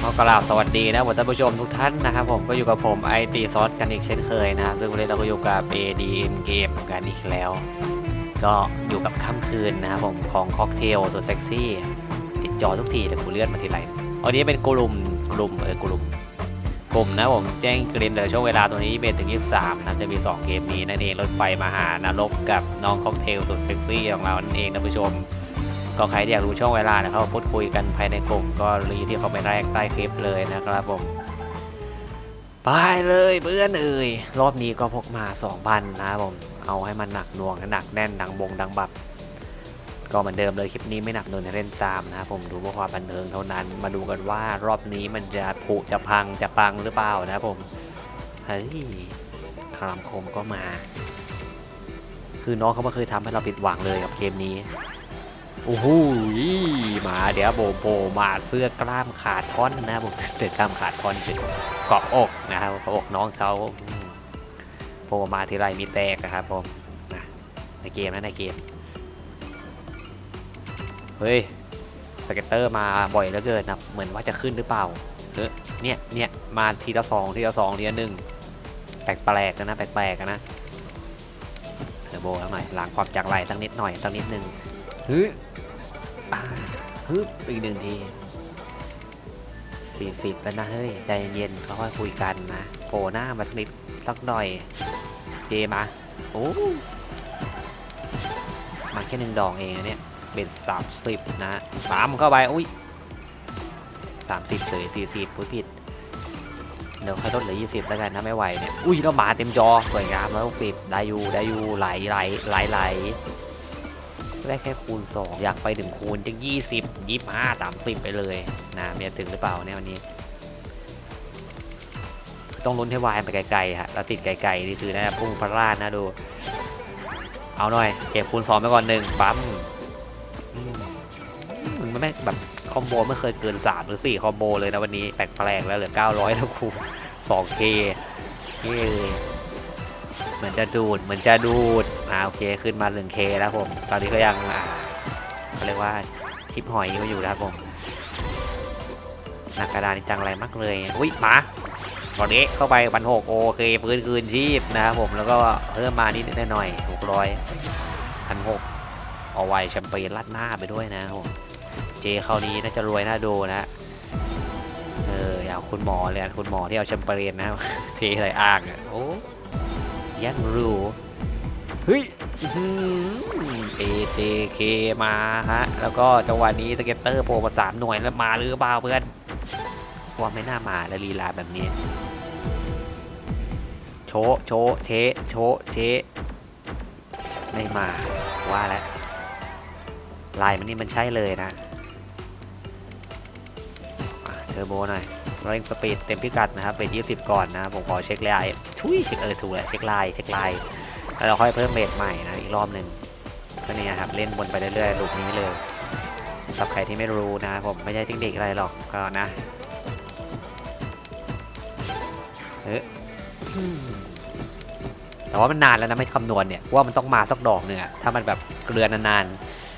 ขอกราบสวัสดีนะผมท่านผู้ชมทุกท่านนะครับผมก็อยู่กับผมไอตีซอสกันอีกเช่นเคยนะซึ่งวันนี้เราก็อยู่กับ ADN เกมกันอีกแล้ว ก็อยู่กับค่ำคืนนะครับผมของค็อกเทลสุดเซ็กซี่ ติดจอทุกทีแต่กูเลื่อนมาทีไรวันนี้เป็นกลุ่มกลุ่มเออกลุ่มกลุ่มนะผมแจ้งเกมแต่ช่วงเวลาตัวนี้เป็นถึง 23นะจะมี 2 เกมนี้นั่นเองรถไฟมาหานรกกับน้องค็อกเทลสุดเซ็กซี่ของเรานั่นเองนะผู้ชม ก็ใครอยากรู้ช่วงเวลานะครับพูดคุยกันภายในกลุ่มก็รีที่เขาไปแรกใต้คลิปเลยนะครับผมไปเลยเพื่อนเอ่ยรอบนี้ก็พกมา2,000นะครับผมเอาให้มันหนักหน่วงหนักแน่นดังบงดังบับ ก็เหมือนเดิมเลยคลิปนี้ไม่หนักหน่วงเล่นตามนะผมดูเพื่อความบันเทิงเท่านั้น มาดูกันว่ารอบนี้มันจะผุจะพังจะปังหรือเปล่านะครับผมเฮ้ยครามคมก็มา คือน้องเขาไม่เคยทำให้เราผิดหวังเลยกับเกมนี้ โอ้โหมาเดี๋ยวโบโบมาเสื้อกล้ามขาดท่อนนะผมเสื้อกล้ามขาดท่อนเป็นเกาะอกนะครับเกาะอกน้องเขาโผล่มาทีไรมีแตกนะครับผมในเกมนะในเกม เฮ้ยสเก็ตเตอร์มาบ่อยเหลือเกินนะเหมือนว่าจะขึ้นหรือเปล่าเออเนี่ยเนี่ยมาทีละสองทีละสองทีละหนึ่งแปลกๆนะแปลกๆนะเทอร์โบแล้วหน่อยล้างความจากไรสักนิดหน่อยสักนิดหนึ่ง ฮึอ่าฮึอีกหนึ่งทีสี่สิบแล้วนะเฮ้ย ใจเย็นๆค่อยคุยกันนะโผล่หน้ามาสักนิดสักหน่อยเจมาโอ้มาแค่หนึ่งดอกเองนะเนี่ยเป็นสามสิบนะปามเข้าไปอุ้ยสามสิบเฉยสี่สิบผู้ผิดเดี๋ยวค่อยลดเหลือยี่สิบแล้วกันถ้าไม่ไหวเนี่ยอุ้ยแล้วหมาเต็มจอสวยงามร้อยหกสิบได้อยู่ได้อยู่ไหลไหลไหลไหล ได้แค่คูณสองอยากไปถึงคูณจะยี่สิบยี่ห้าสามสิบไปเลยนะเมียถึงหรือเปล่าเนี่ยวันนี้ ต้องลุ้นให้วายไปไกลๆฮะแล้วติดไกลๆนี่คือนะพุ่งพลาดนะดู เอาหน่อยเก็บคูณสองไปก่อนหนึ่งปั๊มมันไม่แบบคอมโบไม่เคยเกิน 3 หรือ 4 คอมโบเลยนะวันนี้แปลกๆแล้วเหลือ 900แล้วครู 2K เย้เหมือนจะดูดเหมือนจะดูด อ่าโอเคขึ้นมา 1K แล้วผม ตอนนี้ก็ยังอ่าเขาเรียกว่าชิปหอยก็อยู่นะครับผมหนักกระดานจังไรมากเลย อุ้ยหมาตอนนี้เข้าไปพันหกโอเคพื้นคืนชีพนะครับผมแล้วก็เพิ่มมานิดหน่อยหกร้อยพันหกเอาไว้แชมเปญลัดหน้าไปด้วยนะผมเจคราวนี้น่าจะรวยน่าดูนะเอออย่าเอาคุณหมอเลยคุณหมอที่เอาแชมเปญนะเทใส่อ่างโอ้ยังรู้ เฮ้ยเอเจเคมาฮะ แล้วก็จังหวะนี้สเก็ตเตอร์โผล่มาสามหน่วยแล้วมาหรือเปล่าเพื่อนว่าไม่น่ามาแล้วลีลาแบบนี้ โชโชเชโชเชไม่มาว่าแล้วลายมันนี่มันใช่เลยนะอะเทอร์โบหน่อยเร่งสปีดเต็มพิกัดนะครับเป็น 20 ก่อนนะ ผมขอเช็คลายชุยเช็คเออถูกแล้วเช็คลายเช็คลาย แล้วเราค่อยเพิ่มเมทใหม่นะอีกรอบหนึ่งก็นี่ครับเล่นบนไปเรื่อยๆลูกนี้เลยสำหรับใครที่ไม่รู้นะผมไม่ใช่เทคนิคอะไรหรอกก็นะเฮ้แต่ว่ามันนานแล้วนะไม่คำนวณเนี่ยว่ามันต้องมาสักดอกหนึ่งอะถ้ามันแบบเกลือนาน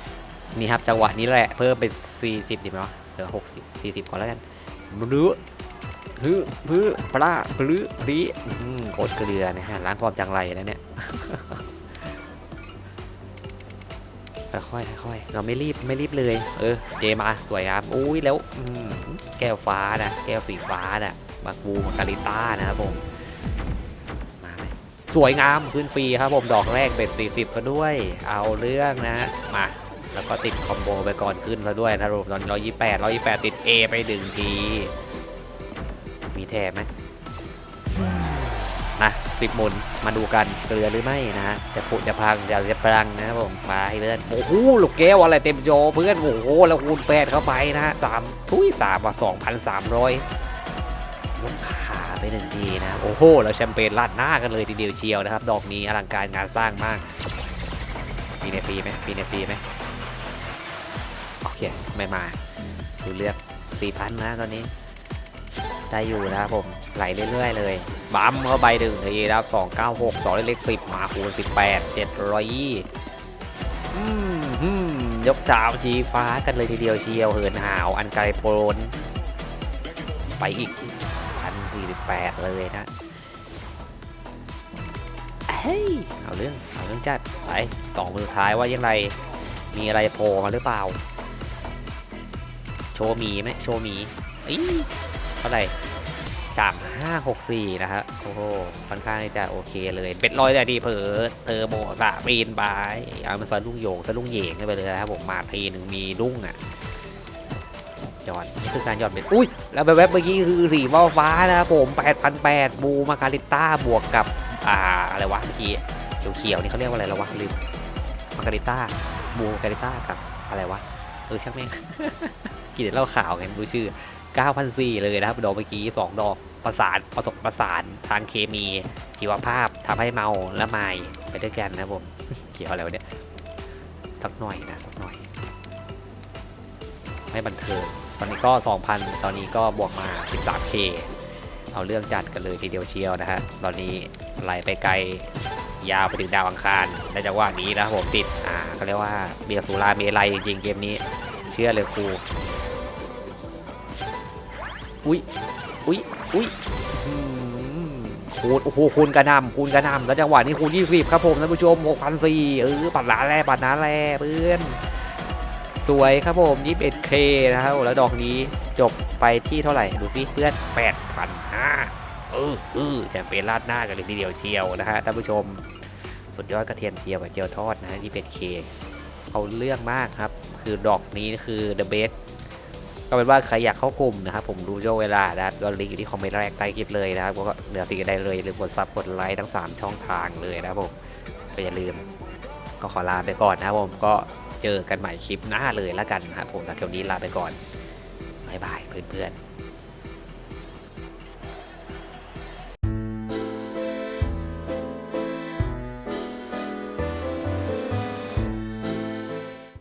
ๆนี่ครับจังหวะนี้แหละเพิ่มเป็น40ดีไหมวะเหลือ60 40ก่อนแล้วกันบ ลื้อพื้อปลาปลื้อปรีโคตรเกลือนะฮะล้างความจังไรแล้วเนี่ยค่อยๆค่อยเราไม่รีบไม่รีบเลย เออ เจมาสวยงามอุ้ยแล้วอืแก้วฟ้านะแก้วสีฟ้านะบักบูมาการิต้านะครับผมมาสวยงามขึ้นฟรีครับผมดอกแรกเป็น40ซะด้วย เอาเรื่องนะฮะมาแล้วก็ติดคอมโบไปก่อนขึ้นซะด้วยนะรวมตอนร้อยยี่แปดร้อยยี่แปดติด A ไปหนึ่งที แถมไหมนะสิบหมุนมาดูกันเกลือหรือไม่นะฮะจะพุจะพังจะจะปรังนะครับผมมาให้เพื่อนโอ้โหลูกแก้วอะไรเต็มโจอเพื่อนโอ้โหแล้วคูณแปดเข้าไปนะฮะสามทุยสามว่ะสองพันสามร้อยยกขาไปไปหนึ่งทีนะโอ้โหแล้วแชมเปญลาดหน้ากันเลยทีเดียวเชียวนะครับ ดอกนี้อลังการงานสร้างมากมีในฟรีไหมมีในฟรีไหมโอเคไม่มาดูเลือกสี่พันนะตอนนี้ ได้อยู่นะครับผมไหลเรื่อยๆเลยบัมเข้าไปดึงทีนะครับสองเก้าหกสองเล็กสิบมาคูณสิบแปดเจ็ดร้อยยี่อืมยกจาวจีฟ้ากันเลยทีเดียวเชียวเหินหาวอันไกลโพลนไปอีกพันสี่สิบแปดเลยนะเฮ้ยเอาเรื่องเอาเรื่องจัดไปสองมือสุดท้ายว่ายังไงมีอะไรโผล่มาหรือเปล่า โชว์มีไหมโชว์มีอี ท่าไหร่สามห้าหกสี่นะฮะโอ้โหค่อนข้างที่จะโอเคเลยเป็ดลอยแต่ดีเผลอเทอร์โบสะปีนไปเอามันสะลุงโยงสะลุงเหยงไปเลยนะครับผมมาทีหนึ่งมีลุงอะยอดคือการยอดเป็นอุ้ย แล้วแวบเมื่อกี้คือสีฟ้าฟ้านะครับผม8,008บูมาการิต้าบวกกับ อ่า อะไรวะเมื่อกี้เขียวๆนี่เขาเรียกว่าอะไรล้ววะลืมมาการิต้าบูมาการิต้ากับอะไรวะ เออช่างแม่ง กินเหล้าขาวไงไม่รู้ชื่อ9,400เลยนะครับดอกเมื่อกี้2ดอกประสานประสบประสานทางเคมีชีวภาพทำให้เมาและไมายไปด้วยกันนะผมเกี่ยวอะไรวะเนี่ยสักหน่อยนะสักหน่อยไม่บันเทิงตอนนี้ก็ 2,000 ตอนนี้ก็บวกมา 13K เอาเรื่องจัดกันเลยทีเดียวเชียวนะฮะตอนนี้ไหลไปไกลยาวไปถึงดาวอังคารในจังหวะนี้นะครับผมติดอ่าเขาเรียกว่าเบียร์สุราเมลัยจริงเกมนี้ เชื่อเลยครู อุ้ยอุ้ยอุ้ยอื้อหือคูณโอ้โหคูณกระนำคูณกระนำแล้วจังหวะนี้คูณ20ครับผมท่านผู้ชม6,400เออปัดหนาแร่ปัดหนาแร่เพื่อนสวยครับผม 21K นะครับแล้วดอกนี้จบไปที่เท่าไหร่ ดูซิเพื่อน 8,500เออเออจมเป็นราดหน้ากันเลยทีเดียวเทียวนะฮะท่านผู้ชม สุดยอดกระเทียมเทียวกับเจียวทอดนะฮะ 21K เอาเรื่องมากครับ คือดอกนี้คือ the best ก็เป็นว่าใครอยากเข้ากลุ่มนะครับผมดูช่วงเวลานะครับก็ลิงก์อยู่ที่คอมเมนต์แรกใต้คลิปเลยนะครับก็เหลือสิ่งใดเลยหรือกดซับกดไลค์ทั้ง 3 ช่องทางเลยนะครับผมก็อย่าลืมก็ขอลาไปก่อนนะครับผมก็เจอกันใหม่คลิปหน้าเลยแล้วกันนะครับผมสำหรับคลิปนี้ลาไปก่อนบายบายเพื่อนๆ